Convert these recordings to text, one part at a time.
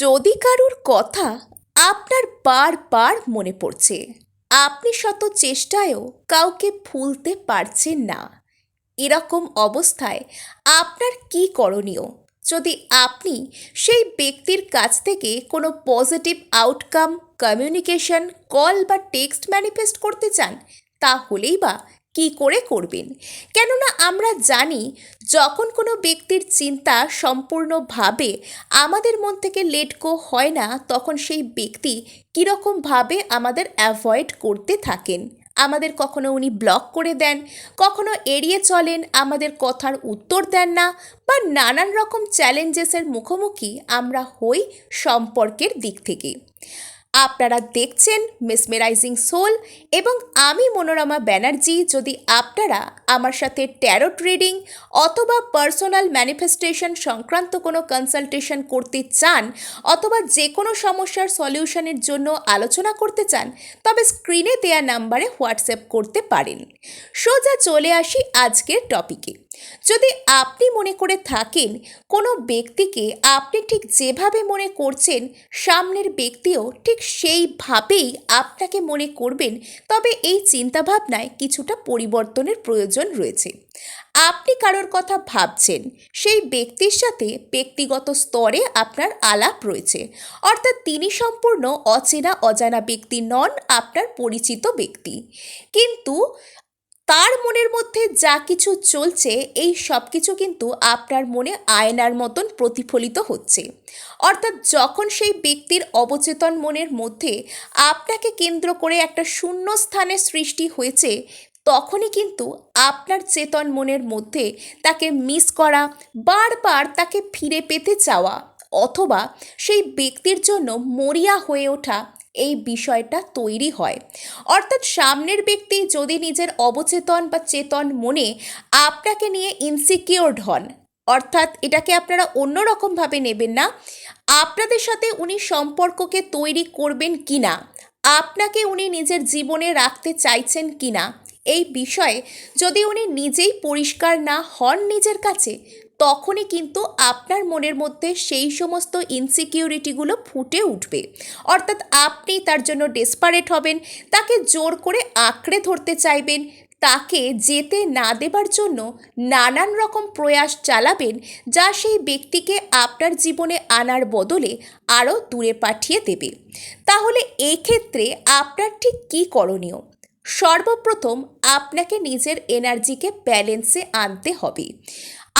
যদি কারুর কথা আপনার বারবার মনে পড়ছে, আপনি শত চেষ্টায়ও কাউকে ভুলতে পারছেন না। এরকম অবস্থায় আপনার কি করণীয়? যদি আপনি সেই ব্যক্তির কাছ থেকে কোনো পজিটিভ আউটকাম, কমিউনিকেশন, কল বা টেক্সট ম্যানিফেস্ট করতে চান, তাহলেই বা কি করে করবেন? কেননা আমরা জানি যখন কোনো ব্যক্তির চিন্তা সম্পূর্ণভাবে আমাদের মন থেকে লেট গো হয় না, তখন সেই ব্যক্তি কীরকমভাবে আমাদের অ্যাভয়েড করতে থাকেন। আমাদের কখনো উনি ব্লক করে দেন, কখনো এড়িয়ে চলেন, আমাদের কথার উত্তর দেন না, বা নানান রকম চ্যালেঞ্জেসের মুখোমুখি আমরা হই সম্পর্কের দিক থেকে। আপনারা দেখছেন মেসমেরাইজিং সোল এবং আমি মনোরমা ব্যানার্জি। যদি আপনারা আমার সাথে ট্যারোট রিডিং অথবা পার্সোনাল ম্যানিফেস্টেশন সংক্রান্ত কোনো কনসালটেশন করতে চান অথবা যে কোনো সমস্যার সলিউশনের জন্য আলোচনা করতে চান, তবে স্ক্রিনে দেয়া নাম্বারে হোয়াটসঅ্যাপ করতে পারেন। সোজা চলে আসি আজকের টপিকে যদি আপনি মনে করে থাকেন কোনো ব্যক্তিকে আপনি ঠিক যেভাবে মনে করছেন সামনের ব্যক্তিও ঠিক সেইভাবেই আপনাকে মনে করবেন, তবে এই চিন্তাভাবনায় কিছুটা পরিবর্তনের প্রয়োজন রয়েছে। আপনি কারোর কথা ভাবছেন, সেই ব্যক্তির সাথে ব্যক্তিগত স্তরে আপনার আলাপ রয়েছে, অর্থাৎ তিনি সম্পূর্ণ অচেনা অজানা ব্যক্তি নন, আপনার পরিচিত ব্যক্তি। কিন্তু তার মনের মধ্যে যা কিছু চলছে, এই সব কিছু কিন্তু আপনার মনে আয়নার মতন প্রতিফলিত হচ্ছে। অর্থাৎ যখন সেই ব্যক্তির অবচেতন মনের মধ্যে আপনাকে কেন্দ্র করে একটা শূন্য স্থানের সৃষ্টি হয়েছে, তখনই কিন্তু আপনার চেতন মনের মধ্যে তাকে মিস করা, বারবার তাকে ফিরে পেতে চাওয়া, অথবা সেই ব্যক্তির জন্য মরিয়া হয়ে ওঠা এই বিষয়টা তৈরি হয়। অর্থাৎ সামনের ব্যক্তি যদি নিজের অবচেতন বা চেতন মনে আপনাকে নিয়ে ইনসিকিওরড হন, অর্থাৎ এটাকে আপনারা অন্যরকমভাবে নেবেন না, আপনাদের সাথে উনি সম্পর্ককে তৈরি করবেন কি না আপনাকে উনি নিজের জীবনে রাখতে চাইছেন কি না এই বিষয়ে যদি উনি নিজেই পরিষ্কার না হন নিজের কাছে তখনই কিন্তু আপনার মনের মধ্যে সেই সমস্ত ইনসিকিউরিটিগুলো ফুটে উঠবে। অর্থাৎ আপনি তার জন্য ডেসপারেট হবেন, তাকে জোর করে আঁকড়ে ধরতে চাইবেন, তাকে যেতে না দেবার জন্য নানান রকম প্রয়াস চালাবেন, যা সেই ব্যক্তিকে আপনার জীবনে আনার বদলে আরও দূরে পাঠিয়ে দেবে। তাহলে এক্ষেত্রে আপনার ঠিক কী করণীয়? সর্বপ্রথম আপনাকে নিজের এনার্জিকে ব্যালেন্সে আনতে হবে।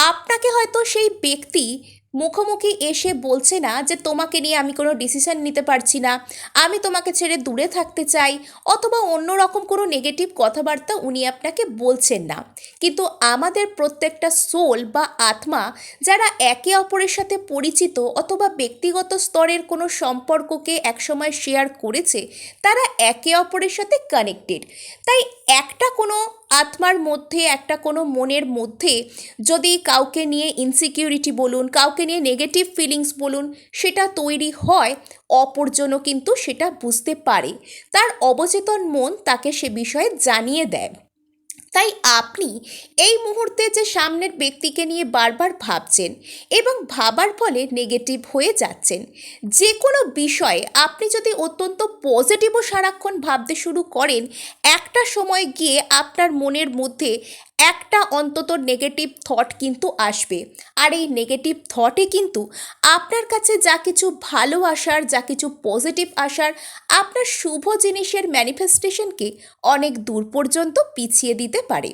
আপনাকে হয়তো সেই ব্যক্তি মুখোমুখি এসে বলছে না যে তোমাকে নিয়ে আমি কোনো ডিসিশন নিতে পারছি না, আমি তোমাকে ছেড়ে দূরে থাকতে চাই, অথবা অন্য রকম কোনো নেগেটিভ কথাবার্তা উনি আপনাকে বলছেন না। কিন্তু আমাদের প্রত্যেকটা সোল বা আত্মা যারা একে অপরের সাথে পরিচিত অথবা ব্যক্তিগত স্তরের কোনো সম্পর্ককে একসময় শেয়ার করেছে, তারা একে অপরের সাথে কানেক্টেড তাই একটা কোনো আত্মার মধ্যে, একটা কোনো মনের মধ্যে যদি কাউকে নিয়ে ইনসিকিউরিটি বলুন, কাউকে নিয়ে নেগেটিভ ফিলিংস বলুন, সেটা তৈরি হয়, অপরজনও কিন্তু সেটা বুঝতে পারে। তার অবচেতন মন তাকে সে বিষয়ে জানিয়ে দেয়। তাই আপনি এই মুহূর্তে যে সামনের ব্যক্তিকে নিয়ে বারবার ভাবছেন এবং ভাবার ফলে নেগেটিভ হয়ে যাচ্ছেন যে কোনো বিষয়ে আপনি যদি অত্যন্ত পজিটিভও সারাক্ষণ ভাবতে শুরু করেন, একটা সময় গিয়ে আপনার মনের মধ্যে একটা অন্তত নেগেটিভ থট কিন্তু আসবে। আর এই নেগেটিভ থটে কিন্তু আপনার কাছে যা কিছু ভালো আসার, যা কিছু পজিটিভ আসার, আপনার শুভ জিনিসের ম্যানিফেস্টেশনকে অনেক দূর পর্যন্ত পিছিয়ে দিতে পারে।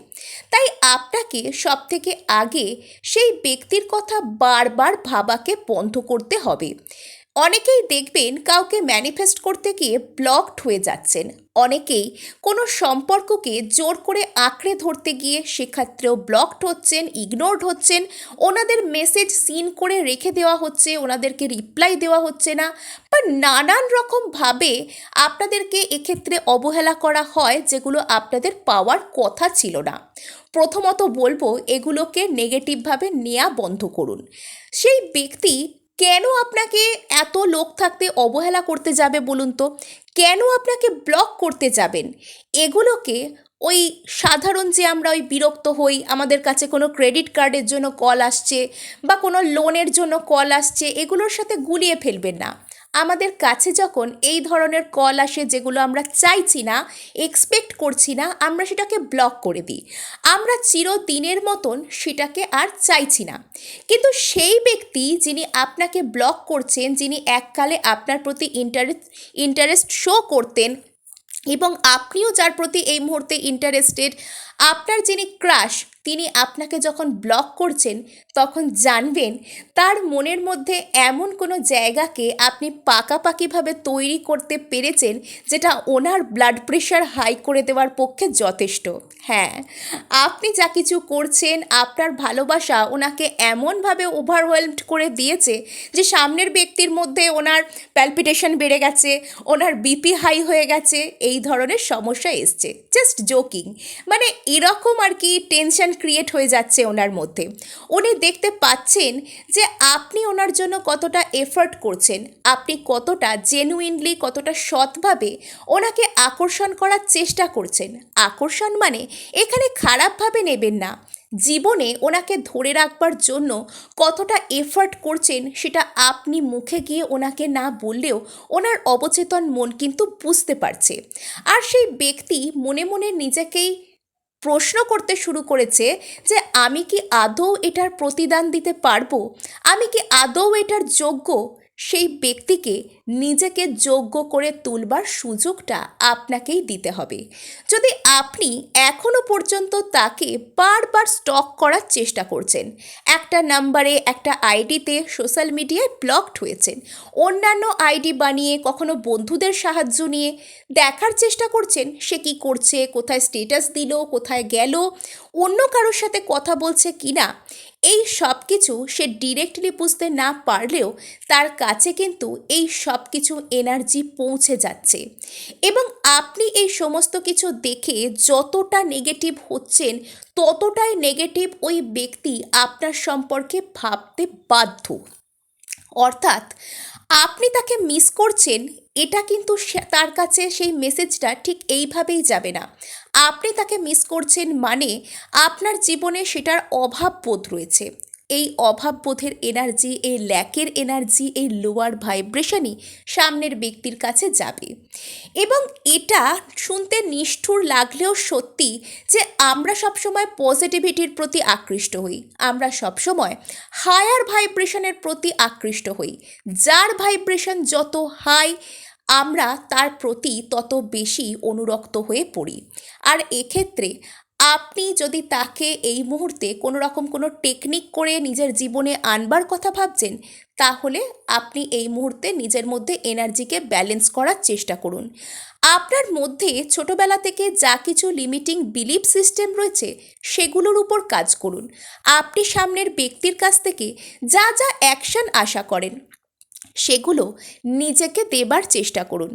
তাই আপনাকে সব থেকে আগে সেই ব্যক্তির কথা বারবার ভাবাকে বন্ধ করতে হবে। অনেকেই দেখবেন কাউকে ম্যানিফেস্ট করতে গিয়ে ব্লকড হয়ে যাচ্ছেন। অনেকেই কোনো সম্পর্ককে জোর করে আঁকড়ে ধরতে গিয়ে সেক্ষেত্রেও ব্লকড হচ্ছেন ইগনোরড হচ্ছেন, ওনাদের মেসেজ সিন করে রেখে দেওয়া হচ্ছে, ওনাদেরকে রিপ্লাই দেওয়া হচ্ছে না। বা নানান রকমভাবে আপনাদেরকে এক্ষেত্রে অবহেলা করা হয় যেগুলো আপনাদের পাওয়ার কথা ছিল না। প্রথমত বলব, এগুলোকে নেগেটিভভাবে নেওয়া বন্ধ করুন। সেই ব্যক্তি কেন আপনাকে এত লোক থাকতে অবহেলা করতে যাবে বলুন তো? কেন আপনাকে ব্লক করতে যাবেন? এগুলোকে ওই সাধারণ যে আমরা ওই বিরক্ত হই, আমাদের কাছে কোনো ক্রেডিট কার্ডের জন্য কল আসছে বা কোনো লোনের জন্য কল আসছে, এগুলোর সাথে গুলিয়ে ফেলবেন না। আমাদের কাছে যখন এই ধরনের কল আসে যেগুলো আমরা চাইছি না এক্সপেক্ট করছি না, আমরা সেটাকে ব্লক করে দিই। আমরা চিরদিনের মতন সেটাকে আর চাইছি না। কিন্তু সেই ব্যক্তি যিনি আপনাকে ব্লক করছেন, যিনি এককালে আপনার প্রতি ইন্টারেস্ট ইন্টারেস্ট শো করতেন এবং আপনিও যার প্রতি এই মুহূর্তে ইন্টারেস্টেড আপনার যিনি ক্রাশ তিনি আপনাকে যখন ব্লক করছেন, তখন জানবেন তার মনের মধ্যে এমন কোনো জায়গাকে আপনি পাকাপাকিভাবে তৈরি করতে পেরেছেন, যেটা ওনার ব্লাড প্রেশার হাই করে দেওয়ার পক্ষে যথেষ্ট। হ্যাঁ আপনি যা কিছু করছেন, আপনার ভালোবাসা ওনাকে এমনভাবে ওভারওয়েলমড করে দিয়েছে যে সামনের ব্যক্তির মধ্যে ওনার প্যালপিটেশন বেড়ে গেছে, ওনার বিপি হাই হয়ে গেছে, এই ধরনের সমস্যা এসছে। জাস্ট জোকিং মানে এরকম আর কি টেনশন ক্রিয়েট হয়ে যাচ্ছে ওনার মধ্যে। উনি দেখতে পাচ্ছেন যে আপনি ওনার জন্য কতটা এফর্ট করছেন, আপনি কতটা জেনুইনলি কতটা সৎভাবে ওনাকে আকর্ষণ করার চেষ্টা করছেন। আকর্ষণ মানে এখানে খারাপভাবে নেবেন না। জীবনে ওনাকে ধরে রাখবার জন্য কতটা এফর্ট করছেন সেটা আপনি মুখে গিয়ে ওনাকে না বললেও ওনার অবচেতন মন কিন্তু বুঝতে পারছে। আর সেই ব্যক্তি মনে মনে নিজেকেই প্রশ্ন করতে শুরু করেছে যে আমি কি আদৌ এটার প্রতিদান দিতে পারব? আমি কি আদৌ এটার যোগ্য? সেই ব্যক্তিকে নিজেকে যোগ্য করে তুলবার সুযোগটা আপনাকেই দিতে হবে। যদি আপনি এখনও পর্যন্ত তাকে বারবার স্টক করার চেষ্টা করছেন, একটা নাম্বারে, একটা আইডিতে সোশ্যাল মিডিয়ায় ব্লকড হয়েছেন, অন্যান্য আইডি বানিয়ে কখনো বন্ধুদের সাহায্য নিয়ে দেখার চেষ্টা করছেন, সে কি করছে, কোথায় স্টেটাস দিল, কোথায় গেল, অন্য কারোর সাথে কথা বলছে কিনা এই সব কিছু সে ডিরেক্টলি বুঝতে না পারলেও তার কাছে কিন্তু এই সব কিছু এনার্জি পৌঁছে যাচ্ছে। এবং আপনি এই সমস্ত কিছু দেখে যতটা নেগেটিভ হচ্ছেন, ততটাই নেগেটিভ ওই ব্যক্তি আপনার সম্পর্কে ভাবতে বাধ্য। অর্থাৎ আপনি তাকে মিস করছেন, এটা কিন্তু তার কাছে সেই মেসেজটা ঠিক এইভাবেই যাবে না। আপনি তাকে মিস করছেন মানে আপনার জীবনে সেটার অভাব বোধ রয়েছে। এই অভাববোধের এনার্জি এই ল্যাকের এনার্জি এই লোয়ার ভাইব্রেশনই সামনের ব্যক্তির কাছে যাবে। এবং এটা শুনতে নিষ্ঠুর লাগলেও সত্যি যে আমরা সবসময় পজিটিভিটির প্রতি আকৃষ্ট হই। আমরা সবসময় হায়ার ভাইব্রেশনের প্রতি আকৃষ্ট হই। যার ভাইব্রেশন যত হাই আমরা তার প্রতি তত বেশি অনুরক্ত হয়ে পড়ি। আর এক্ষেত্রে আপনি যদি তাকে এই মুহূর্তে কোনো রকম কোনো টেকনিক করে নিজের জীবনে আনবার কথা ভাবছেন, তাহলে আপনি এই মুহূর্তে নিজের মধ্যে এনার্জিকে ব্যালেন্স করার চেষ্টা করুন। আপনার মধ্যে ছোটবেলা থেকে যা কিছু লিমিটিং বিলিফ সিস্টেম রয়েছে, সেগুলোর উপর কাজ করুন। আপনি সামনের ব্যক্তির কাছ থেকে যা যা অ্যাকশন আশা করেন সেগুলো নিজেকে দেবার চেষ্টা করুন।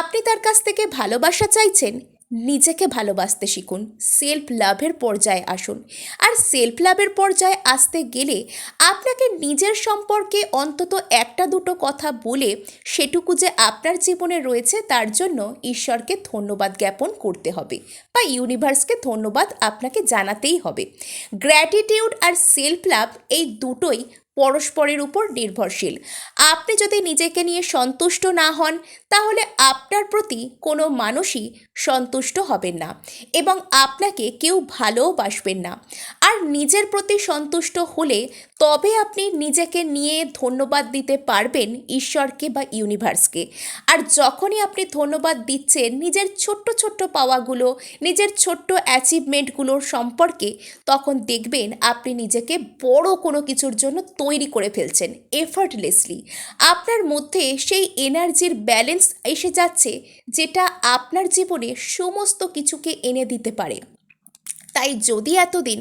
আপনি তার কাছ থেকে ভালোবাসা চাইছেন, নিজেকে ভালোবাসতে শিখুন সেলফ লাভের পর্যায়ে আসুন। আর সেলফ লাভের পর্যায়ে আসতে গেলে আপনাকে নিজের সম্পর্কে অন্তত একটা দুটো কথা বলে সেটুকু যে আপনার জীবনে রয়েছে তার জন্য ঈশ্বরকে ধন্যবাদ জ্ঞাপন করতে হবে বা ইউনিভার্সকে ধন্যবাদ আপনাকে জানাতেই হবে। গ্র্যাটিটিউড আর সেলফ লাভ এই দুটোই পরস্পরের উপর নির্ভরশীল। আপনি যদি নিজেকে নিয়ে সন্তুষ্ট না হন, তাহলে আপনার প্রতি কোনো মানুষই সন্তুষ্ট হবেন না এবং আপনাকে কেউ ভালোবাসবেন না। আর নিজের প্রতি সন্তুষ্ট হলে তবে আপনি নিজেকে নিয়ে ধন্যবাদ দিতে পারবেন ঈশ্বরকে বা ইউনিভার্সকে। আর যখনই আপনি ধন্যবাদ দিচ্ছেন নিজের ছোট্ট ছোট্ট পাওয়াগুলো, নিজের ছোট্ট অ্যাচিভমেন্টগুলোর সম্পর্কে, তখন দেখবেন আপনি নিজেকে বড় কোনো কিছুর জন্য তৈরি করে ফেলছেন এফার্টলেসলি আপনার মধ্যে সেই এনার্জির ব্যালেন্স এসে যাচ্ছে যেটা আপনার জীবনে সমস্ত কিছুকে এনে দিতে পারে। তাই যদি এতদিন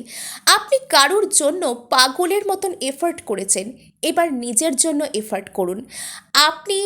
আপনি কারুর জন্য পাগলের মতন এফার্ট করেছেন, এবার নিজের জন্য এফার্ট করুন। আপনি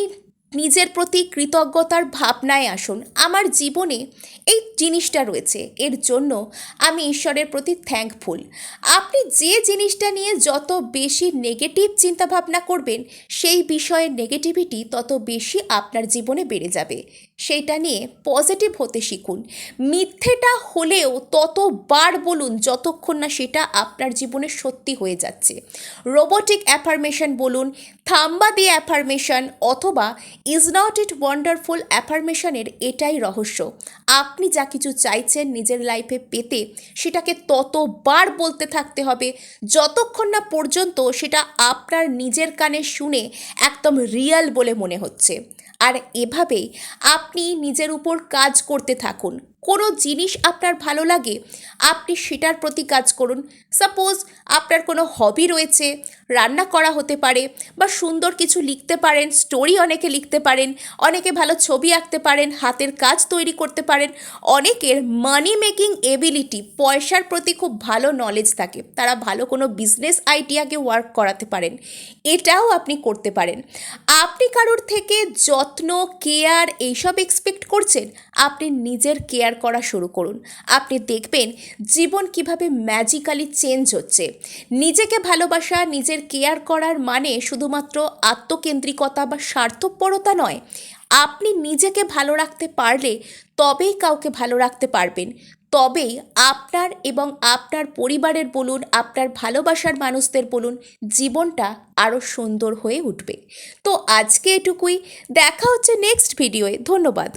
নিজের প্রতি কৃতজ্ঞতার ভাবনায় আসুন। আমার জীবনে এই জিনিসটা রয়েছে। এর জন্য আমি ঈশ্বরের প্রতি থ্যাঙ্কফুল আপনি যে জিনিসটা নিয়ে যত বেশি নেগেটিভ চিন্তাভাবনা করবেন, সেই বিষয়ে নেগেটিভিটি তত বেশি আপনার জীবনে বেড়ে যাবে। সেইটা নিয়ে পজিটিভ হতে শিখুন। মিথ্যেটা হলেও ততবার বলুন যতক্ষণ না সেটা আপনার জীবনে সত্যি হয়ে যাচ্ছে। রোবোটিক অ্যাফার্মেশন বলুন, থাম্বা দিয়ে অ্যাফার্মেশন অথবা ইজ নট ইট ওয়ান্ডারফুল অ্যাফার্মেশনের এটাই রহস্য। আপনি যা কিছু চাইছেন নিজের লাইফে পেতে সেটাকে ততবার বলতে থাকতে হবে। যতক্ষণ না পর্যন্ত সেটা আপনার নিজের কানে শুনে একদম রিয়াল বলে মনে হচ্ছে। আর এভাবেই আপনি নিজের উপর কাজ করতে থাকুন। কোনো জিনিস আপনার ভালো লাগে, আপনি সেটার প্রতি কাজ করুন। সাপোজ আপনার কোনো হবি রয়েছে, রান্না করা হতে পারে বা সুন্দর কিছু লিখতে পারেন স্টোরি অনেকে লিখতে পারেন, অনেকে ভালো ছবি আঁকতে পারেন, হাতের কাজ তৈরি করতে পারেন, অনেকের মানি মেকিং এবিলিটি পয়সার প্রতি খুব ভালো নলেজ থাকে। তারা ভালো কোনো বিজনেস আইডিয়াকে ওয়ার্ক করাতে পারেন, এটাও আপনি করতে পারেন। আপনি কারোর থেকে যত্ন কেয়ার এইসব এক্সপেক্ট করছেন? আপনি নিজের কেয়ার করা শুরু করুন। আপনি দেখবেন জীবন কীভাবে ম্যাজিক্যালি চেঞ্জ হচ্ছে। নিজেকে ভালোবাসা, নিজের কেয়ার করার মানে শুধুমাত্র আত্মকেন্দ্রিকতা বা স্বার্থপরতা নয়। আপনি নিজেকে ভালো রাখতে পারলে তবেই কাউকে ভালো রাখতে পারবেন। তবেই আপনার এবং আপনার পরিবারের বলুন, আপনার ভালোবাসার মানুষদের বলুন, জীবনটা আরও সুন্দর হয়ে উঠবে। তো আজকে এটুকুই। দেখা হচ্ছে নেক্সট ভিডিওয়ে ধন্যবাদ।